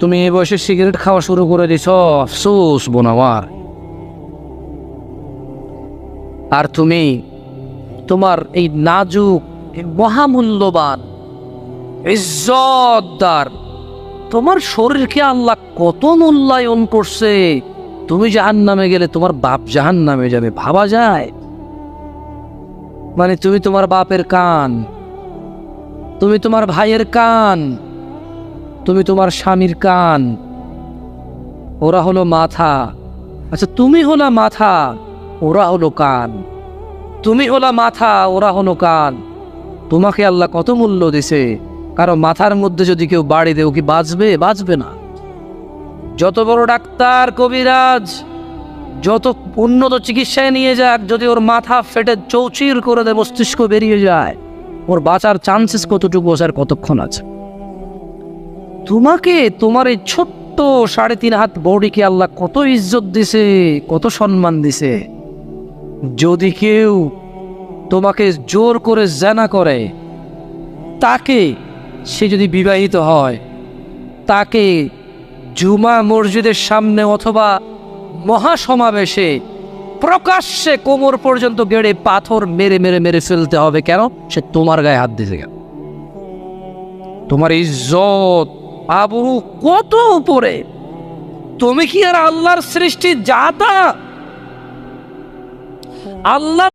তুমি এই বয়সে সিগারেট খাওয়া শুরু করে দিছ। আফসোস বোন আমার আর তুমি তোমার এই নাজুক মহামূল্যবান, ইজ্জতদার, তোমার শরীরকে আল্লাহ কত মূল্যায়ন করছে। তুমি জাহান নামে গেলে তোমার বাপ জাহান নামে যাবে, ভাবা যায়। মানে তুমি তোমার বাপের কান, তুমি তোমার ভাইয়ের কান তুমি তোমার স্বামীর কান। ওরা হলো মাথা। আচ্ছা তুমি হলো মাথা, ওরা হলো কান। তুমি হলো মাথা, ওরা হলো কান। তোমাকে আল্লাহ কত মূল্য দিছে? কারও মাথার মধ্যে যদি কেউ বাড়ি দেও কি বাঁচবে? বাঁচবে না। যত বড় ডাক্তার, কবিরাজ, যত উন্নত চিকিৎসায় নিয়ে যাক, যদি ওর মাথা ফেটে চৌচির করে দেয়, মস্তিষ্ক বেরিয়ে যায়, ওর বাঁচার চান্সেস কতটুকু বসার কতক্ষণ আছে? তোমাকে তোমার এই ছোট্ট সাড়ে তিন হাত বডিকে আল্লাহ কত ইজ্জত দিছে, কত সম্মান দিছে। যদি কেউ তোমাকে জোর করে জানা করে, তাকে সে যদি বিবাহিত হয়, তাকে জুমা মসজিদের সামনে অথবা মহাসমাবেশে প্রকাশ্যে কোমর পর্যন্ত গেড়ে পাথর মেরে মেরে মেরে ফেলতে হবে কেন? সে তোমার গায়ে হাত দিতে গেল তোমার ইজ্জত আবরু কত উপরে? তুমি কি আর আল্লাহর সৃষ্টি যা তা আল্লাহ